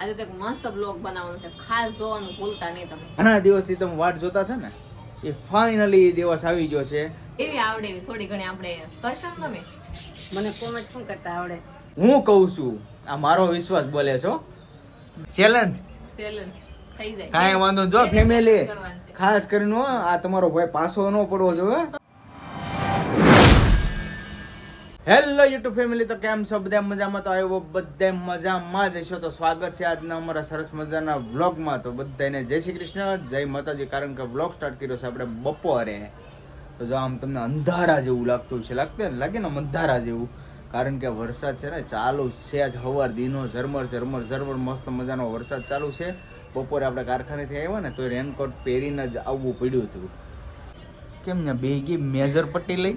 આજે તો એક મસ્ત બ્લોગ બનાવવાનો છે. ખાસ જોવાનું ભૂલતા નહીં તમે. ઘણા દિવસથી તમે વાટ જોતા હતા ને એ ફાઇનલી દિવસ આવી ગયો છે. એવી આવડે એવી થોડી ઘણી આપણે કરશો ને તમે? મને કોમેન્ટ શું કરતા આવડે? હું કહું છું આ મારો વિશ્વાસ બોલે છો ચેલેન્જ ચેલેન્જ થઈ જાય. કાંઈ વાંધો નહીં. જો ફેમિલી ખાસ કરીને આ તમારો ભાઈ પાછો ન પડવો જોઈએ હેલો યુટ્યુબ ફેમિલી તો કેમ છો? બધા મજામાં? તો આવ્યો બધા મજામાં જ હશો. તો સ્વાગત છે આજના અમારા સરસ મજાના વ્લોગમાં. તો બધાને જય શ્રી કૃષ્ણ, જય માતાજી. કારણ કે વ્લોગ સ્ટાર્ટ કર્યો છે આપણે બપોરે. તો જો આમ તમને અંધારા જેવું લાગતું છે લાગતું ને લાગે ને અંધારા જેવું. કારણ કે વરસાદ છે ને, ચાલુ છે આજ હવાર. દિનો ઝરમર ઝરમર ઝરમર, મસ્ત મજાનો વરસાદ ચાલુ છે. બપોરે આપણે કારખાનેથી આવ્યા ને, તો રેનકોટ પહેરીને જ આવવું પડ્યું હતું. કેમ ને બેગી મેજર પટ્ટી લઈ?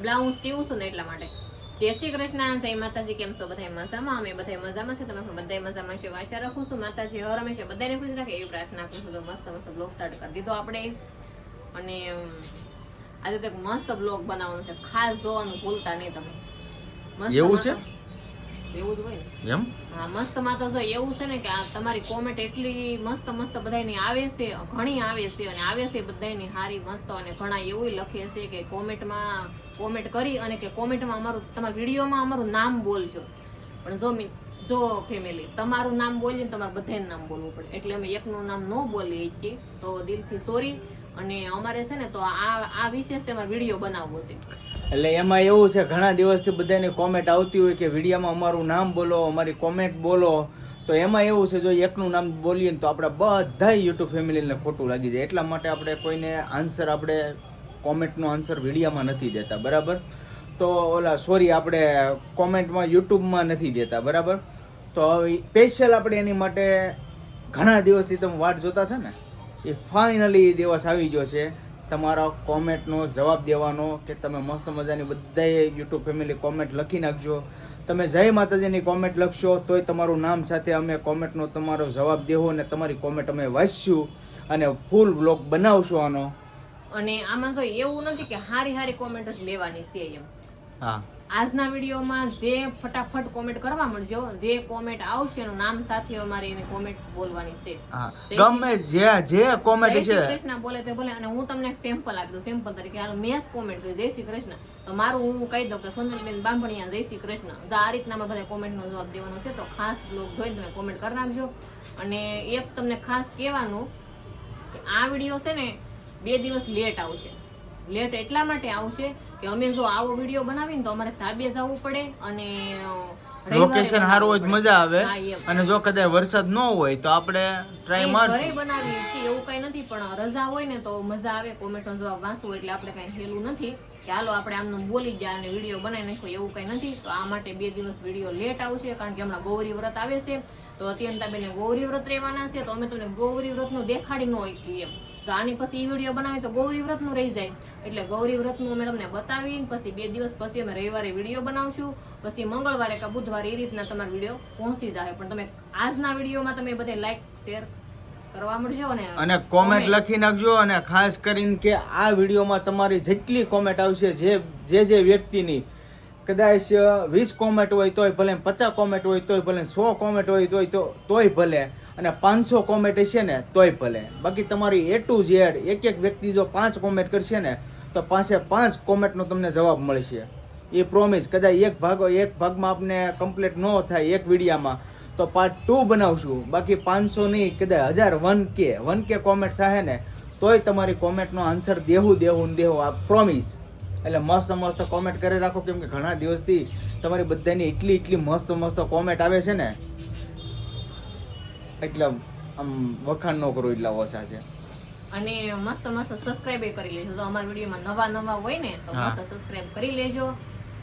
બ્લાઉઝ સીવું છું ને એટલા માટે. જય શ્રી કૃષ્ણ. જય માતાજી. કેમ છો? બધા મજામાં? અમે બધા મજામાં છે. તમે પણ બધા મજામાં છે. આશા રાખું છું માતાજી હર હંમેશા બધાને ખુશ રાખે એવી પ્રાર્થના કરું છું. તો મસ્ત મસ્ત બ્લોગ સ્ટાર્ટ કરી દીધો આપણે. અને આજે તો એક મસ્ત બ્લોગ બનાવવાનો છે. ખાસ જોવાનું ભૂલતા નહીં તમે. મસ્ત એવું છે? એવું જ હોય ને. એમ? હા મસ્તમાં તો જો એવું છે ને કે આ તમારી કોમેન્ટ એટલી મસ્ત મસ્ત બધાની આવે છે ઘણી આવે છે અને આવે છે બધાની હારી મસ્ત અને ઘણા એવું લખે છે કે કોમેન્ટમાં કોમેન્ટ કરી અને કે કોમેન્ટમાં અમારું તમારા વિડીયોમાં અમારું નામ બોલજો. પણ જો મિ- જો ફેમિલી તમારું નામ બોલીએ તમારે બધાને નામ બોલવું પડે. એટલે અમે એકનું નામ ન બોલીએ છીએ તો દિલથી સોરી અને અમારે છે ને તો આ આ વિશેષ તમારે વીડિયો બનાવવો છે. એટલે એમાં એવું છે, ઘણા દિવસથી બધાની કોમેન્ટ આવતી હોય કે વિડીયામાં અમારું નામ બોલો, અમારી કોમેન્ટ બોલો. તો એમાં એવું છે, જો એકનું નામ બોલીએ ને તો આપણે બધા યુટ્યુબ ફેમિલીને ખોટું લાગી જાય. એટલા માટે આપણે કોઈને આન્સર આપણે કોમેન્ટનો આન્સર વિડીયામાં નથી દેતા, બરાબર? તો ઓલા સોરી આપણે કોમેન્ટમાં યુટ્યુબમાં નથી દેતા, બરાબર? તો સ્પેશિયલ આપણે એની માટે ઘણા દિવસથી તમે વાટ જોતા હતા ને? એ ફાઇનલી દિવસ આવી ગયો છે. તમારા કોમેન્ટનો જવાબ દેવાનો કે તમે મસ્ત મજાની બધાએ યુટ્યુબ ફેમિલી કોમેન્ટ લખી નાખજો. તમે જય માતાજીની કોમેન્ટ લખશો, તોય તમારું નામ સાથે અમે કોમેન્ટનો તમારો જવાબ દેવો અને તમારી કોમેન્ટ અમે વાંચશું અને ફૂલ બ્લોગ બનાવશું આનો. અને આમાં તો એવું નથી કે હારી હારી કોમેન્ટ જ લેવાની છે એમ. આજના વિડીયોમાં જે ફટાફટ કોમેન્ટ કરવા મળજો જે કોમેન્ટ આવશે એનું નામ સાથે અમારે એની કોમેન્ટ બોલવાની છે. ગમે જે જે કોમેન્ટ છે શ્રી કૃષ્ણ બોલે તે બોલે અને હું તમને સેમ્પલ આપી દઉં. સેમ્પલ તરીકે હાલ મેં કોમેન્ટ કરી જય શ્રી કૃષ્ણ. તો મારું હું કહી દઉં કે સોનલબેન બાંભણિયા જય શ્રી કૃષ્ણ. તો આ રીતના બધા કોમેન્ટનો જવાબ દેવાનો છે તો ખાસ લોક જોઈને તમે કોમેન્ટ કરી નાખજો. અને એક તમને ખાસ કહેવાનું કે આ વીડિયો છે ને બે દિવસ લેટ આવશે. લેટ એટલા માટે આવશે કે અમે જો આવો વીડિયો બનાવીને તો અમારે ધાબે જવું પડે અને લોકેશન સારું હોય મજા આવે. અને જો કદાચ વરસાદ ન હોય તો આપણે ટ્રાય મારશું. બનાવીએ છીએ એવું કઈ નથી પણ રજા હોય ને તો મજા આવે. કોમેન્ટનો જવાબ વાંચવું એટલે આપણે કઈ હેલું નથી. કે હાલો આપણે આમનું બોલી ગયા અને વીડિયો બનાવી નાખો એવું કઈ નથી. તો આ માટે બે દિવસ વીડિયો લેટ આવશે કારણ કે હમણાં ગૌરી વ્રત આવે છે. તો અત્યંતાબેને ગૌરી વ્રત રહેવાના છે તો અમે તમને ગૌરી વ્રતનું દેખાડી ન હોય કે એમ. તો આની પછી એ વીડિયો બનાવી તો ગૌરી વ્રતનું રહી જાય. એટલે ગૌરી વ્રતનું અમે તમને બતાવી પછી બે દિવસ પછી અમે રવિવારે વીડિયો બનાવશું. પછી મંગળવારે કે બુધવારે એ રીતના તમારો વીડિયો પહોંચી જાય. પણ તમે આજના વિડીયોમાં તમે બધે લાઈક શેર કરવા મળજો ને અને કોમેન્ટ લખી નાખજો અને ખાસ કરીને કે આ વિડીયોમાં તમારી જેટલી કોમેન્ટ આવશે જે જે જે વ્યક્તિની કદાચ વીસ કોમેન્ટ હોય તોય ભલે પચાસ કોમેન્ટ હોય તોય ભલે સો કોમેન્ટ હોય તોય તો તોય ભલે. અને પાંચસો કોમેન્ટ હશે ને તોય ભલે. બાકી તમારી એ ટુ ઝેડ એક એક વ્યક્તિ જો પાંચ કોમેન્ટ કરશે ને, તો પાસે પાંચ કોમેન્ટનો તમને જવાબ મળશે. એ પ્રોમિસ કદાચ એક ભાગ, એક ભાગમાં આપને કમ્પ્લીટ ન થાય એક વિડીયામાં, તો પાર્ટ ટુ બનાવશું. બાકી પાંચસો નહીં, કદાચ હજાર વન કે વન કે કોમેન્ટ થાય ને, તોય તમારી કોમેન્ટનો આન્સર દેવું દેવું દેવું આ પ્રોમિસ એટલે મસ્ત મસ્ત કોમેન્ટ કરી રાખો, કેમ કે ઘણા દિવસથી તમારી બધાની એટલી એટલી મસ્ત મસ્ત કોમેન્ટ આવે છે ને એટલે આમ વખાણ ન કરો એટલા ઓછા છે. અને મસ્ત મસ્ત સબસ્ક્રાઇબ કરી લેજો. તો અમારા વિડીયોમાં નવા નવા હોય ને તો મસ્ત સબસ્ક્રાઇબ કરી લેજો.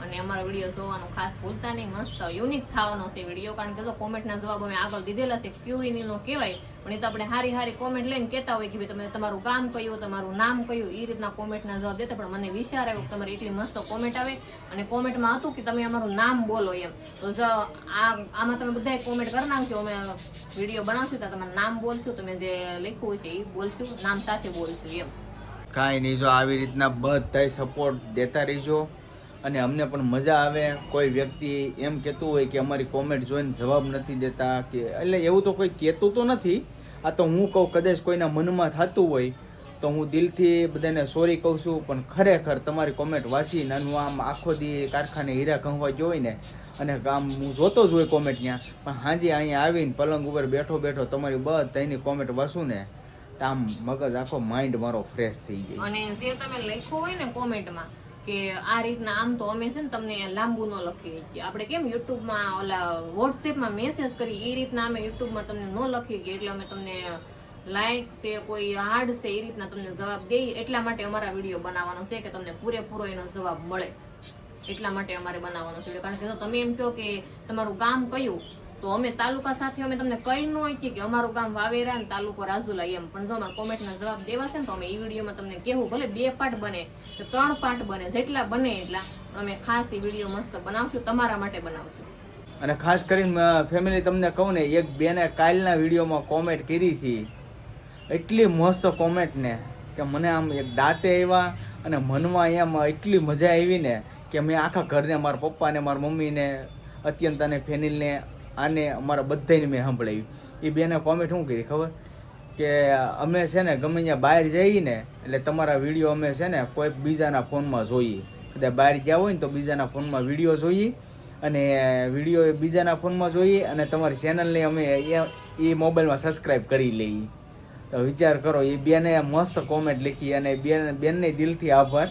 અને અમારો વીડિયો જોવાનું ખાસ ભૂલતા નહીં. મસ્ત યુનિક થવાનો છે વીડિયો. કારણ કે જો કોમેન્ટના જવાબ અમે આગળ દીધેલા છે. ક્યુ નો કહેવાય. પણ એ તો આપણે હારી હારી કોમેન્ટ લઈને કહેતા હોય કે ભાઈ તમે તમારું કામ કયું તમારું નામ કયું એ રીતના કોમેન્ટના જવાબ દેતા. પણ મને વિચાર આવ્યો કે તમારી એટલી મસ્ત કોમેન્ટ આવે અને કોમેન્ટમાં હતું કે તમે અમારું નામ બોલો એમ. તો જો આ આમાં તમે બધાએ કોમેન્ટ કરી નાખજો. અમે વીડિયો બનાવશું તો તમારું નામ બોલશું. તમે જે લખ્યું છે એ બોલશું. નામ સાથે બોલશું એમ. કાંઈ નહીં, જો આવી રીતના બધાય સપોર્ટ દેતા રહીજો. અને અમને પણ મજા આવે. કોઈ વ્યક્તિ એમ કહેતું હોય કે અમારી કોમેન્ટ જોઈને જવાબ નથી દેતા કે એટલે એવું તો કોઈ કહેતું તો નથી. આ તો હું કહું, કદાચ કોઈના મનમાં થતું હોય, તો હું દિલથી બધાને સોરી કહું છું, પણ ખરેખર તમારી કોમેન્ટ વાંચી, નાનું આમ આખો દી કારખાને હીરા કહવા હોય ને, અને આમ હું જોતો જ હોય કોમેન્ટ ત્યાં, પણ હાજી અહીંયા આવીને પલંગ ઉપર બેઠો બેઠો તમારી બધાની કોમેન્ટ વાંચું ને આમ મગજ આખો માઇન્ડ મારો ફ્રેશ થઈ જાય અને જે તમે લખ્યું હોય ને કોમેન્ટમાં કે આ રીતના આમ તો અમે છે ને તમને લાંબુ ન લખીએ છીએ આપણે કેમ યુટ્યુબમાં ઓલા વોટ્સએપમાં મેસેજ કરીએ એ રીતના અમે યુટ્યુબમાં તમને ન લખી કે એટલે અમે તમને લાઈક છે, કોઈ હાર્ડ છે એ રીતના તમને જવાબ દઈએ એટલા માટે અમારા વીડિયો બનાવવાનો છે કે તમને પૂરેપૂરો એનો જવાબ મળે. એટલા માટે અમારે બનાવવાનો છે. કારણ કે તમે એમ કહો કે તમારું કામ કયું તો અમે તાલુકા સાથે, અમે તમને કઈ ન હોય કે અમારું ગામ વાવેરા ને તાલુકો રાજુલા એમ. પણ જો અમારા કોમેન્ટના જવાબ દેવા છે ને તો અમે એ વિડીયોમાં તમને કેવું ભલે બે પાર્ટ બને કે ત્રણ પાર્ટ બને, જેટલા બને એટલા અમે ખાસ એ વીડિયો મસ્ત બનાવશું, તમારા માટે બનાવશું. અને ખાસ કરીને ફેમિલી તમને કહું ને, એક બેને કાલના વિડીયોમાં કોમેન્ટ કરી હતી. એટલી મસ્ત કોમેન્ટ ને, કે મને આમ એક દાંતે આવ્યા અને મનમાં એમ એટલી મજા આવી ને, કે મેં આખા ઘરને, મારા પપ્પાને, મારા મમ્મીને અત્યંત અને ફેનિલને આને અમારા બધાને મેં સંભળાવી એ બેને કોમેન્ટ શું કરી ખબર? કે અમે છે ને ગમે ત્યાં બહાર જઈએ ને એટલે તમારા વીડિયો અમે છે ને કોઈ બીજાના ફોનમાં જોઈએ. કદાચ બહાર ગયા હોય ને તો બીજાના ફોનમાં વીડિયો જોઈએ અને વીડિયો બીજાના ફોનમાં જોઈએ અને તમારી ચેનલને અમે એ મોબાઈલમાં સબસ્ક્રાઈબ કરી લઈએ. તો વિચાર કરો એ બેને મસ્ત કોમેન્ટ લખી અને બેન, બેનને દિલથી આભાર.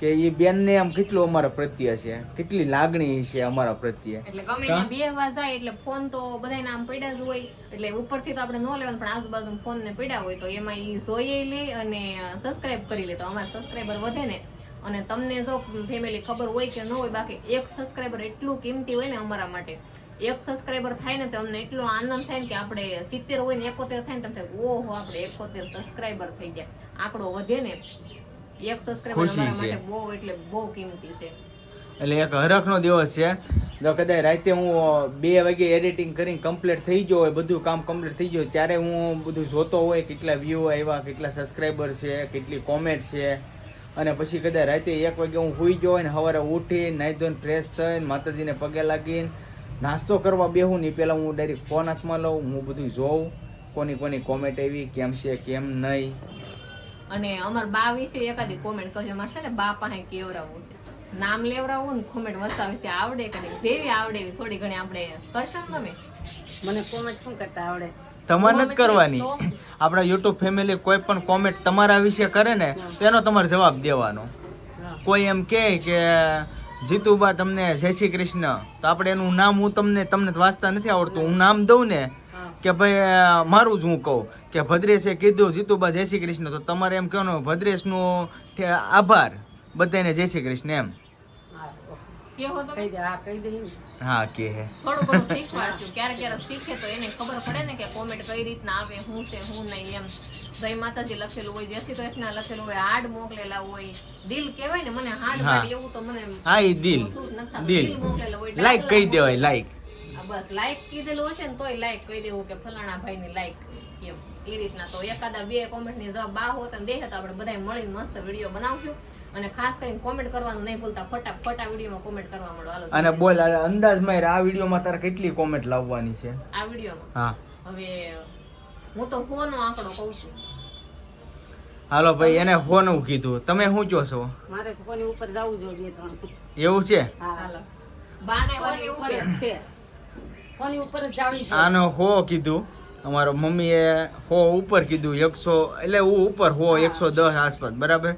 કે એ બેનને આમ કેટલું અમારા પ્રત્યે છે? કેટલી લાગણી છે અમારા પ્રત્યે? એટલે ગમે ત્યાં બે વાર જાય, એટલે ફોન તો બધાના આમ પડ્યા જ હોય. એટલે ઉપરથી તો આપણે ન લેવાનું, પણ આજુબાજુ ફોન ને પડ્યા હોય, તો એમાં એ જોઈએ લે અને સબસ્ક્રાઇબ કરી લે. તો અમારા સબસ્ક્રાઇબર વધે ને. અને તમને જો ફેમિલી ખબર હોય કે ન હોય, બાકી એક સબસ્ક્રાઇબર એટલું કિંમતી હોય ને અમારા માટે. એક સબસ્ક્રાઇબર થાય ને તો અમને એટલો આનંદ થાય ને કે આપણે સિત્તેર હોય ને એકોતેર થાય ને તમને ઓહો, આપણે એકોતેર સબસ્ક્રાઇબર થઈ ગયા. આંકડો વધે ને. એક સબસ્ક્રાઇબર અમારા. માટે બહુ એટલે બહુ કિંમતી છે. એટલે એક હરખનો દિવસ છે. જો કદાચ રાતે હું બે વાગે એડિટિંગ કરીને કમ્પ્લીટ થઈ ગયો હોય બધું કામ કમ્પ્લીટ થઈ ગયું ત્યારે હું બધું જોતો હોય કેટલા વ્યૂ આવ્યા કેટલા સબસ્ક્રાઈબર છે કેટલી કોમેન્ટ છે. અને પછી કદાચ રાતે એક વાગે હું સૂઈ ગયો હોય ને સવારે ઉઠી નાહી ધોઈને ફ્રેશ થઈને માતાજીને પગે લાગીને નાસ્તો કરવા બેહું ને પહેલાં હું ડાયરેક્ટ ફોન હાથમાં લઉં હું બધું જોઉં કોની કોની કોમેન્ટ આવી કેમ છે કેમ નહીં. અને અમાર બા વિશે એકાદી કોમેન્ટ કરજો. અમારે છે ને બા પાસે કેવડાવવું છે. નામ લેવડાવવું ને કોમેન્ટ વસાવી વિશે આવડે કે નહીં? જેવી આવડે એવી થોડી ઘણી આપણે કરશો ને તમે? મને કોમેન્ટ શું કરતા આવડે? તમારે નથી કરવાની. આપણા યુટ્યુબ ફેમિલી કોઈ પણ કોમેન્ટ તમારા વિશે કરે ને તેનો તમારે જવાબ દેવાનો. કોઈ એમ કહે કે જીતુબા તમને જય શ્રી કૃષ્ણ. તો આપણે એનું નામ હું તમને તમને વાંચતા નથી આવડતું. હું નામ દઉં ને. કે ભાઈ મારું જ હું કહું કે ભદ્રેશે કીધું જીતુબા જય શ્રી કૃષ્ણ. તો તમારે એમ કહેવાનું ભદ્રેશનું આભાર. બધાને જય શ્રી કૃષ્ણ એમ. હા, ઓહ. કેવો તમે કહી દે હા કહી દે હા કે હે. થોડું ઘણું શીખવાડશું ક્યારેક ક્યારેક શીખે તો એને ખબર પડે ને કે કોમેન્ટ કઈ રીતના આવે શું છે શું નહીં એમ. જય માતાજી લખેલું હોય જય શ્રી કૃષ્ણ લખેલું હોય હાર્ડ મોકલેલા હોય. દિલ કહેવાય ને મને હાડ. એવું તો મને હા એ દિલ. દિલ. મોકલેલા હોય લાઈક કહી દેવાય લાઈક બસ લાઈક કીધેલું હશે ને તોય લાઈક કહી દેવું કે ફલાણા ભાઈની લાઈક એમ. એ રીતના તો એકાદા બે કોમેન્ટની જવાબ બા હોત અને દેખે તો આપણે બધા મળીને મસ્ત વીડિયો બનાવશું. અને ખાસ કરીને કોમેન્ટ કરવાનું નહીં ભૂલતા ફટાફટ આ વિડીયોમાં કોમેન્ટ કરવા મળો. હાલો અને બોલ અંદાજ અંદાજમાં આ વિડીયોમાં તારે કેટલી કોમેન્ટ લાવવાની છે? આ વિડીયોમાં હા. હવે હું તો ફોન નો આંકડો કહું છું. હાલો ભાઈ એને હોનું કીધું. તમે શું કહો છો? મારે તો ઉપર જવું જોઈએ એવું છે? હા હાલો. બાને ઉપર છે કોની ઉપર જ જાવી છે આનો હો કીધું. અમારો મમ્મીએ હો ઉપર કીધું એકસો એટલે હું ઉપર હો એકસો દસ આસપાસ બરાબર?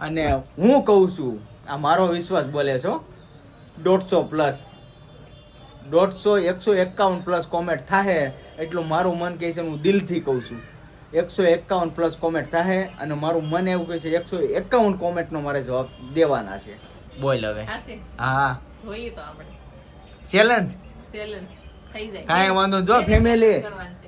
અને હું કહું છું આ મારો વિશ્વાસ બોલે છો દોઢસો પ્લસ. દોઢસો એકસો એકાવન પ્લસ કોમેન્ટ થાહે એટલું મારું મન કહે છે હું દિલથી કહું છું. એકસો એકાવન પ્લસ કોમેન્ટ થાહે અને મારું મન એવું કહે છે એકસો એકાવન કોમેન્ટનો મારે જવાબ દેવાના છે. બોલ હવે. હા. જોઈએ તો આપણે. ચેલેન્જ ચેલેન્જ કાંઈ વાંધો જો ફેમિલી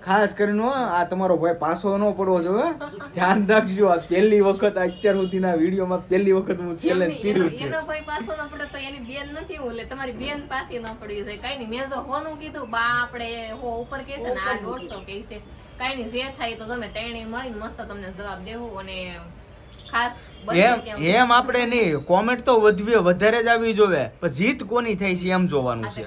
ખાસ કરીને આ તમારો ભાઈ પાછો ન પડવો જોઈએ ધ્યાન રાખજો આ પહેલી વખત આ અત્યાર સુધીના વિડીયોમાં પહેલી વખત હું ચેલેન્જ કર્યું એનો- છે. એનો ભાઈ પાછો ન પડે તો એની બેન નથી હું એટલે તમારી બેન પાસે ન પડવી જોઈએ કઈ નહીં મેં તો હોનું કીધું બા આપણે હો ઉપર કે છે ને આ દોઢસો કે છે. કઈ નહીં જે થાય તો તમે ત્રણેય મળીને મસ્ત તમને જવાબ દેવું અને ખાસ એમ એમ આપણે નહીં કોમેન્ટ તો વધવી વધારે જ આવી જોવે. પણ જીત કોની થઈ છે એમ જોવાનું છે.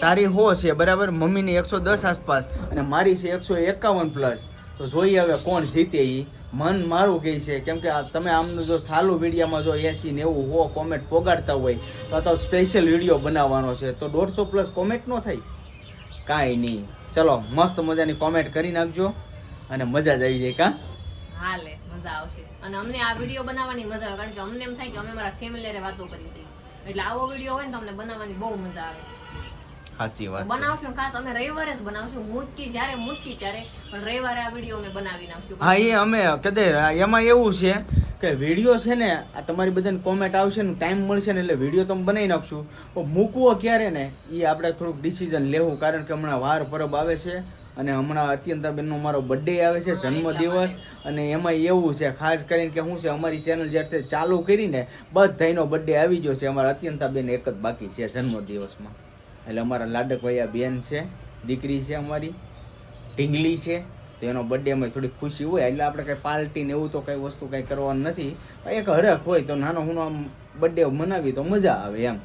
તારી હો છે બરાબર? મમ્મીની એકસો દસ આસપાસ અને મારી છે એકસો એકાવન પ્લસ તો જોઈએ હવે કોણ જીતે એ મન મારું કહે છે કેમ કે આ તમે આમનું જો ચાલુ વિડીયામાં જો એસી નેવું હો કોમેન્ટ પોગાડતા હોય તો તો સ્પેશિયલ વીડિયો બનાવવાનો છે. તો દોઢસો પ્લસ કોમેન્ટ નો થાય. કાંઈ નહીં. ચલો મસ્ત મજાની કોમેન્ટ કરી નાખજો અને મજા જ આવી જાય કા? હાલે. મજા આવશે. અને અમને આ વીડિયો બનાવવાની મજા આવે કારણ કે અમને એમ થાય કે અમે મારા ફેમિલી હારે વાતો કરી દઈએ એટલે આવો વીડિયો હોય ને તમને બનાવવાની બહુ મજા આવે. સાચી વાત બનાવશું ખાસ અમે રવિવારે જ બનાવશું. મૂકી જ્યારે મૂકી ત્યારે પણ રવિવારે આ વીડિયો અમે બનાવી નાખશું. હા એ અમે કદે એમાં એવું છે કે વીડિયો છે ને આ તમારી બધાને કોમેન્ટ આવશે ને ટાઈમ મળશે ને એટલે વીડિયો તમે બનાવી નાખશું. પણ મૂકવો ક્યારે ને એ આપણે થોડુંક ડિસિઝન લેવું કારણ કે હમણાં વાર પરબ આવે છે. અને હમણાં અત્યંતાબેનનો મારો બર્થડે આવે છે જન્મદિવસ. અને એમાં એવું છે ખાસ કરીને કે શું છે અમારી ચેનલ જ્યારે ચાલુ કરીને બધાનો બર્થડે આવી ગયો છે અમારા અત્યંતાબેન એક જ બાકી છે જન્મદિવસમાં. એટલે અમારા લાડકવૈયા બેન છે દીકરી છે અમારી ઢીંગલી છે તો એનો બર્થડે માં થોડી ખુશી હોય એટલે આપણે કંઈ પાર્ટી ને એવું તો કંઈ વસ્તુ કંઈ કરવાનું નથી. એક હરખ હોય તો નાનો હું આમ બર્થડે મનાવી તો મજા આવે એમ.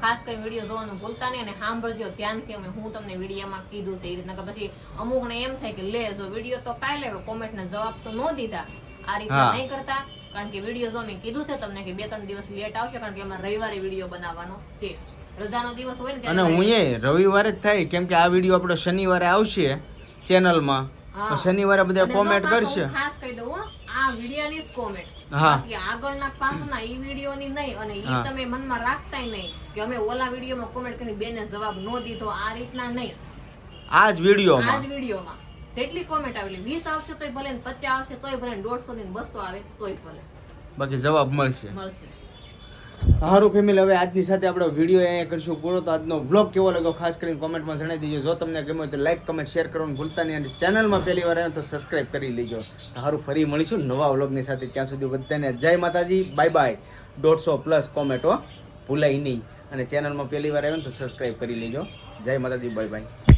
ખાસ કરી વીડિયો જોવાનું ભૂલતા નહીં અને સાંભળજો ધ્યાનથી અમે હું તમને વિડીયોમાં કીધું છે એ રીતના. કે પછી અમુકને એમ થાય કે લે જો વીડિયો તો કાંઈ લેવો કોમેન્ટના જવાબ તો ન દીધા. આ રીતના હા. નહીં કરતા કારણ કે વીડિયો જો અમે કીધું છે તમને કે બે ત્રણ દિવસ લેટ આવશે કારણ કે અમારે રવિવારે વીડિયો બનાવવાનો છે. રજાનો દિવસ હોય ને અને હું એ રવિવારે જ થાય કેમ કે આ વીડિયો આપણો શનિવારે આવશે ચેનલમાં. તો શનિવારે બધા કોમેન્ટ કરશે. ખાસ કહી દઉં આ વિડીયોની જ. હા. બાકી આગળના પાછળના ઈ વિડીયોની નહીં અને ઈ તમે મનમાં રાખતાય નહીં કે અમે ઓલા વિડીયોમાં કોમેન્ટ કરીને બેને જવાબ નો દીધો આ રીતના નહીં. આ જ આ જ જ વિડીયોમાં. જેટલી કોમેન્ટ આવેલી વીસ આવશે તોય ભલે ને પચાસ આવશે તોય ભલે દોઢસો થી બસો આવે તોય ભલે. બાકી જવાબ મળશે. મળશે. હારું ફેમિલી હવે આજની સાથે આપણે વીડિયો અહીંયા કરીશું પૂરો. તો આજનો વ્લોગ કેવો લાગ્યો ખાસ કરીને કોમેન્ટમાં જણાવી દેજો. જો તમને ગમ્યો તો લાઈક કમેન્ટ શેર કરવાનું ભૂલતા નહીં. અને ચેનલમાં પહેલી વાર આવ્યો તો સબસ્ક્રાઈબ કરી લેજો. હારું, ફરી મળીશું નવા વ્લોગની સાથે. ત્યાં સુધી બધાને જય માતાજી બાય બાય દોઢસો પ્લસ કોમેન્ટો ભૂલાય નહીં. અને ચેનલમાં પહેલી વાર આવ્યો તો સબસ્ક્રાઇબ કરી લેજો. જય માતાજી બાય બાય